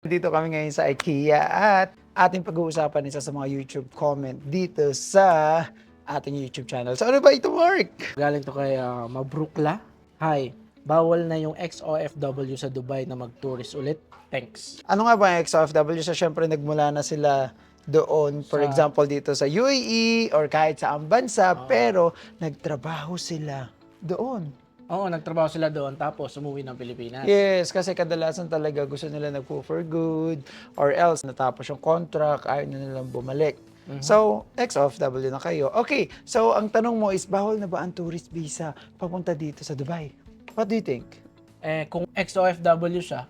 Dito kami ngayon sa IKEA at ating pag-uusapan isa sa mga YouTube comment dito sa ating YouTube channel. So ano ba ito, Mark? Galing to kay ah, Mabrukla. Hi, bawal na yung ex-OFW sa Dubai na mag-tourist ulit. Thanks. Ano nga ba ang ex-OFW? So syempre nagmula na sila doon, for Sa- example dito sa UAE or kahit sa ang bansa, pero nagtrabaho sila doon. Oo, nagtrabaho sila doon tapos umuwi ng Pilipinas. Yes, kasi kadalasan talaga gusto nila nagpo for good or else natapos yung contract, ayaw na nilang bumalik. So, ex-OFW na kayo. Okay, so ang tanong mo is, bawal na ba ang tourist visa papunta dito sa Dubai? What do you think? Eh, kung ex-OFW siya,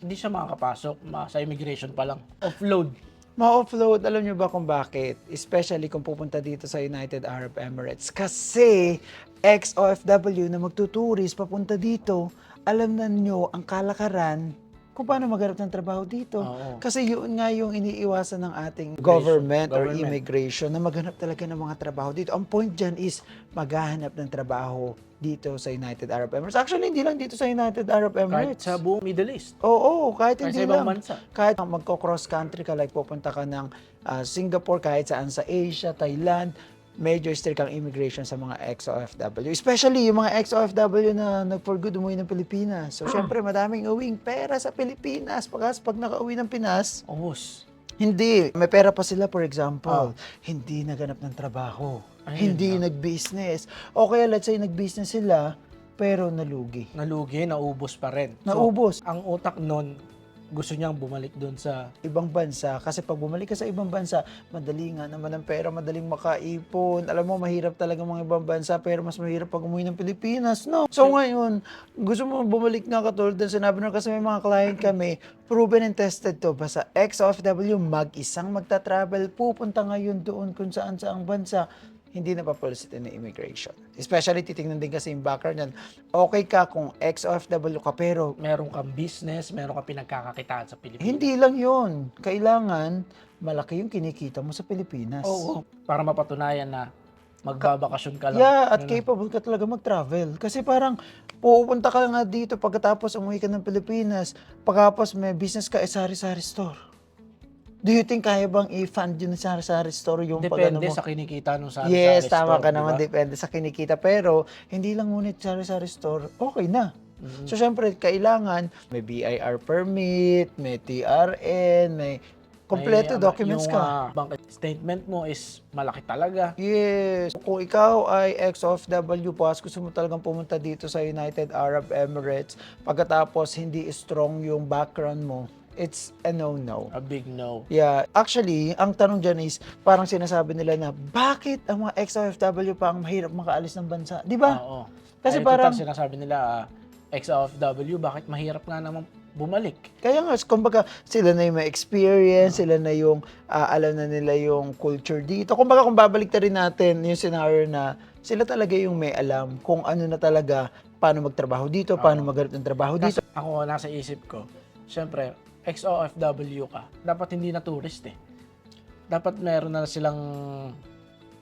hindi siya makakapasok ma- sa immigration pa lang. Offload. Ma-offload, alam nyo ba kung bakit? Especially kung pupunta dito sa United Arab Emirates. Kasi ex-OFW na magtuturis papunta dito, alam na nyo ang kalakaran kung paano maghanap ng trabaho dito. Oo. Kasi yun nga yung iniiwasan ng ating government, or Government. immigration na maghanap talaga ng mga trabaho dito. Ang point dyan is maghahanap ng trabaho dito sa United Arab Emirates. Actually, hindi lang dito sa United Arab Kahit Emirates. sa buong Middle East. Oo, kahit Kahit hindi lang. bansa. Kahit magko-cross country ka, like pupunta ka ng ah, Singapore, kahit saan sa Asia, Thailand, medyo strict ang immigration sa mga ex-OFW. Especially yung mga ex-OFW na nag-for good umuwi ng Pilipinas. So, syempre, madaming uwing pera sa Pilipinas. Pagkas pag nakauwi ng Pinas, Ubus. hindi. May pera pa sila, for example. Hindi naganap ng trabaho. Ayun hindi nag-business. O kaya, let's say, nag-business sila, pero nalugi. Nalugi, naubos pa rin. So, Naubos. ang utak nun, gusto niyang bumalik doon sa ibang bansa. Kasi pag bumalik ka sa ibang bansa madali nga naman ang pera madaling makaipon. Alam mo mahirap talaga mga ibang bansa pero mas mahirap pag umuwi ng Pilipinas no? So ngayon gusto mo bumalik nga katulad ng sinabi na kasi may mga client kami proven and tested to. Basta ex-OFW mag-isang magta-travel pupunta ngayon doon kung saan saang bansa hindi na papalisin ng immigration. Especially, titingnan din kasi yung background yan. Okay ka kung ex-OFW ka, pero meron kang business, meron kang pinagkakakitaan sa Pilipinas. hindi lang yun. Kailangan malaki yung kinikita mo sa Pilipinas. Oo. Para mapatunayan na magbabakasyon ka lang. Yeah, at Ganun. capable ka talaga mag-travel. Kasi parang pupunta ka nga dito pagkatapos umuwi ka ng Pilipinas, pagkatapos may business ka, eh, sari-sari store. Do you think kaya bang i-fund yun sa sari-sari store yung pag-ano Depende mo? sa kinikita nung sa Yes, sa tama store, ka di naman. Depende sa kinikita. Pero, hindi lang ngunit sari-sari store, okay na. Mhm. So, syempre, kailangan may BIR permit, may TRN, may kompleto May, ano, documents yung, ka. ah, bank statement mo is malaki talaga. Yes. Kung ikaw ay ex-OFW pas, gusto mo talagang pumunta dito sa United Arab Emirates, pagkatapos hindi strong yung background mo, it's a no-no. A big no. Yeah, actually, ang tanong dyan is, parang sinasabi nila na, bakit ang mga ex-OFW pa ang mahirap makaalis ng bansa? Di ba? Oo. Kasi Kasi parang- parang sinasabi nila ah, ex-OFW, bakit mahirap nga namang bumalik? Kaya nga, kumbaga, sila na yung may experience, sila na yung ah, alam na nila yung culture dito. Kumbaga, kung babalik na rin natin yung scenario na sila talaga yung may alam kung ano na talaga, paano magtrabaho dito, paano maghanap ng trabaho dito. Kasi ako, nasa isip ko, syempre, ex-OFW ka, dapat hindi na tourist eh. Dapat meron na silang,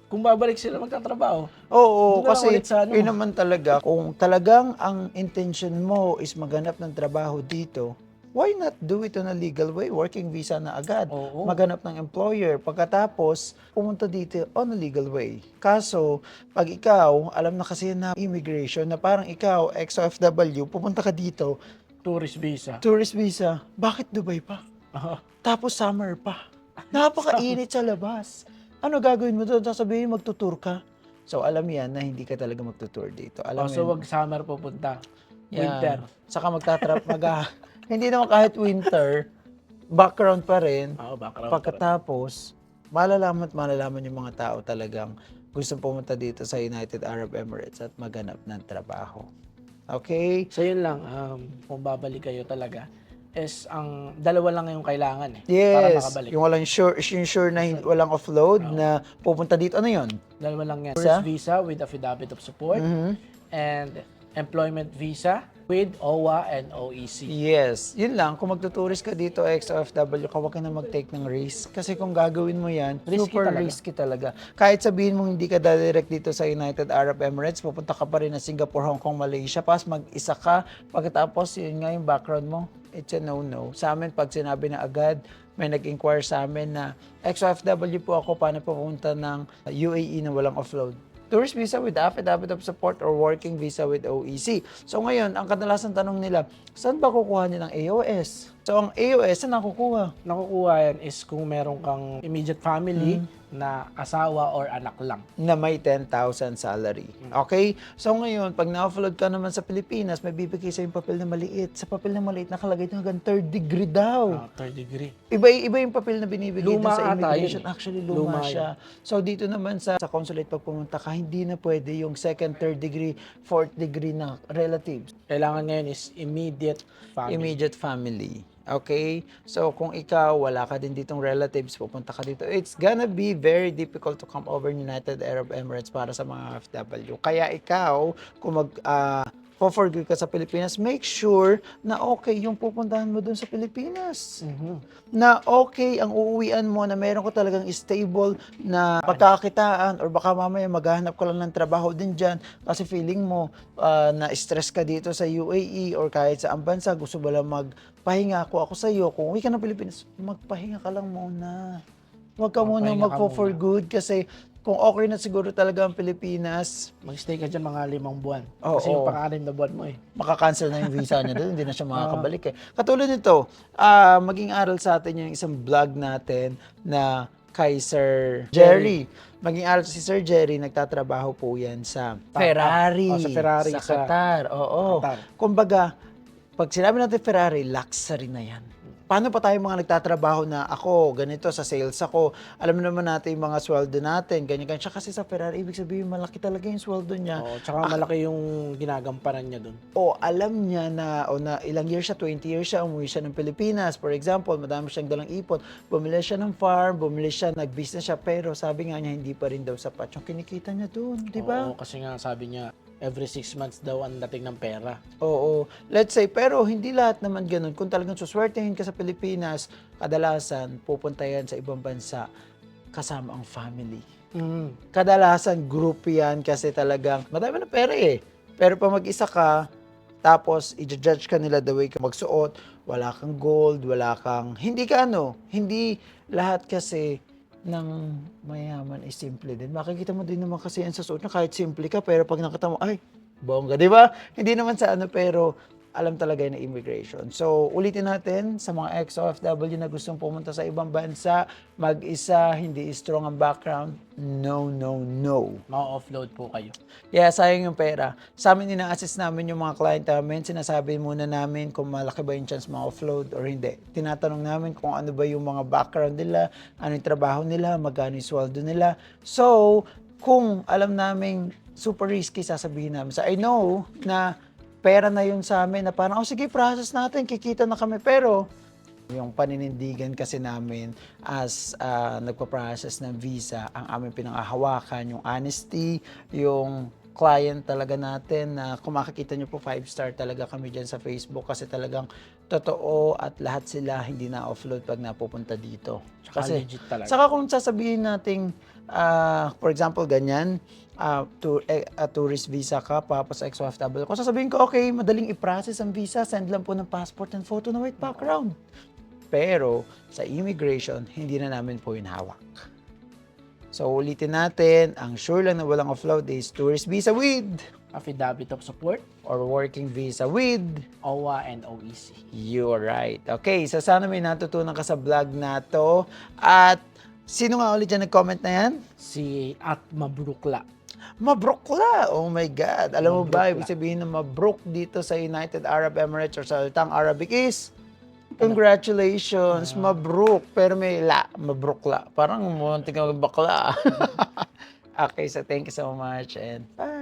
kung babalik sila magtatrabaho, Oo, lang kasi sa ano. yun naman talaga, kung talagang ang intention mo is maghanap ng trabaho dito, why not do it on a legal way? Working visa na agad. Oo. Maghanap ng employer. Pagkatapos, pumunta dito on a legal way. Kaso, pag ikaw, alam na kasi na immigration, na parang ikaw, ex-OFW, pupunta ka dito, tourist visa. tourist visa, bakit Dubai pa? Oo. Tapos summer pa. Napakainit sa labas. Ano gagawin mo doon? Sasabihin, magtutour ka. So, alam yan na hindi ka talaga magtutour dito. Alam Oh, so, yan. wag summer pupunta. Yeah. Winter. Saka magtatrap, mag Hindi naman kahit winter, background pa rin. Oo, background. Pagkatapos, malalaman at malalaman yung mga tao talagang gusto pumunta dito sa United Arab Emirates at maganap ng trabaho. Okay? So, yun lang. Um, kung babalik kayo talaga, is ang dalawa lang yung kailangan eh. Para Yes. makabalik. Yung walang sure, yung sure na hin- walang offload na pupunta dito. Ano yun? Dalawa lang yan. First visa with affidavit of support Mhm. and employment visa with OWA and OEC. Yes, yun lang. Kung magtuturist ka dito, ex-OFW ka, huwag ka na mag-take ng risk. Kasi kung gagawin mo yan, Risky super talaga. risky talaga. Kahit sabihin mo hindi ka direct dito sa United Arab Emirates, pupunta ka pa rin na Singapore, Hong Kong, Malaysia, pas mag-isa ka, pagkatapos yun nga yung background mo, it's a no-no. Sa amin, pag sinabi na agad, may nag-inquire sa amin na ex-OFW po ako, paano pupunta ng UAE na walang offload? Tourist visa with affidavit of support or working visa with OEC. So ngayon, ang kadalasan tanong nila, saan ba kukuha nilang AOS? So ang AOS, saan nakukuha? Nakukuha yan is kung meron kang immediate family na asawa or anak lang. Na may 10,000 salary. Okay? So ngayon, pag na-offload ka naman sa Pilipinas, may bibigay sa yung papel na maliit. Sa papel na maliit, nakalagay na hanggang third degree daw. Ah, third degree. Iba, iba yung papel na binibigay Luma sa immigration. eh. Actually, luma, Luma siya. So, dito naman sa, sa consulate, pag pumunta ka, hindi na pwede yung second, third degree, fourth degree na relatives. Kailangan ngayon is immediate family. Immediate family. Okay? So, kung ikaw, wala ka din ditong relatives, pupunta ka dito, it's gonna be very difficult to come over United Arab Emirates para sa mga FW. Kaya ikaw, kung mag, ah, for good ka sa Pilipinas, make sure na okay yung pupuntahan mo dun sa Pilipinas. Mhm. na okay ang uuwian mo na meron ko talagang stable na pagkakitaan or baka mamaya maghahanap ka lang ng trabaho din dyan kasi feeling mo ah, na stress ka dito sa UAE or kahit sa bansa gusto mo lang magpahinga. Ako ako sa iyo kung uwi ka ng Pilipinas magpahinga ka lang muna. Huwag ka muna Magpahinga ka mag for good kasi kung okay na siguro talaga ang Pilipinas, Mag-stay ka dyan mga limang buwan. Oo. Kasi yung pang-anim na buwan mo eh. makakancel na yung visa niya doon, hindi na siya makakabalik eh. Katulad nito, ah, maging aral sa atin yung isang vlog natin na kay Sir Jerry. Maging aral si Sir Jerry, nagtatrabaho po yan sa Ferrari. Oh, sa Ferrari, Sa sa Qatar, oo. Qatar. Kumbaga, pag sinabi natin Ferrari, luxury na yan. Paano pa tayo mga nagtatrabaho na ako, ganito, sa sales ako, alam naman natin yung mga sweldo natin, ganyan, ganyan. Siya kasi sa Ferrari, ibig sabihin, malaki talaga yung sweldo niya Oo, tsaka malaki yung ginagampanan niya dun. o alam niya na o na ilang years siya, 20 years siya, umuwi siya ng Pilipinas. For example, madami siyang dalang ipon. Bumili siya ng farm, bumili siya, nag-business siya, pero sabi nga niya, hindi pa rin daw sapat yung kinikita niya doon, di ba? Oo, kasi nga sabi niya, every six months daw ang dating ng pera. Oo. Let's say, pero hindi lahat naman ganun. Kung talagang suswertehin ka sa Pilipinas, kadalasan pupunta yan sa ibang bansa kasama ang family. Mm. kadalasan group yan kasi talagang madami na pera eh. Pero pag mag-isa ka, tapos i-judge ka nila the way ka magsuot, wala kang gold, wala kang, hindi ka ano, hindi lahat kasi ng mayaman ay simple din. Makikita mo din naman kasi yan sa suot na kahit simple ka, pero pag nakita mo, ay, bongga, di ba? Hindi naman sa ano, pero alam talaga yun na immigration. So, ulitin natin sa mga ex-OFW na gustong pumunta sa ibang bansa, mag-isa, hindi strong ang background, no, no, no. Ma-offload po kayo. Yeah, sayang yung pera. Sa amin, ina-assist namin yung mga client namin. Sinasabi muna namin kung malaki ba yung chance ma-offload or hindi. Tinatanong namin kung ano ba yung mga background nila, ano yung trabaho nila, magkano yung sweldo nila. So, kung alam namin super risky, sasabihin namin. So, I know na pera na yun sa amin na parang, oh sige, process natin, kikita na kami. Pero, yung paninindigan kasi namin as uh, nagpa-process ng visa, ang aming pinangahawakan, yung honesty, yung client talaga natin na kung makikita nyo po 5 star talaga kami dyan sa Facebook kasi talagang totoo at lahat sila hindi na offload pag napupunta dito. Tsaka Kasi, legit talaga. Saka kung sasabihin nating, ah, for example, ganyan, ah, to, ah, tourist visa ka, tapos ex-OFW, kung sasabihin ko, okay, madaling i-process ang visa, send lang po ng passport and photo na white background. Pero sa immigration, hindi na namin po yun hawak. So ulitin natin, ang sure lang na walang offload is tourist visa with Affidavit of support, or working visa with OWA and OEC. You're right. Okay, so sana may natutunan ka sa vlog na to. At sino nga ulit dyan nag-comment na yan? Si at Mabrukla. Mabrukla! Oh my God! Alam mo ba, Mabrukla. ibig sabihin ng mabruk dito sa United Arab Emirates or sa salitang Arabic is Congratulations, mabruk. Pero may la, mabrukla. Parang muntik na bakla. okay, so thank you so much and bye!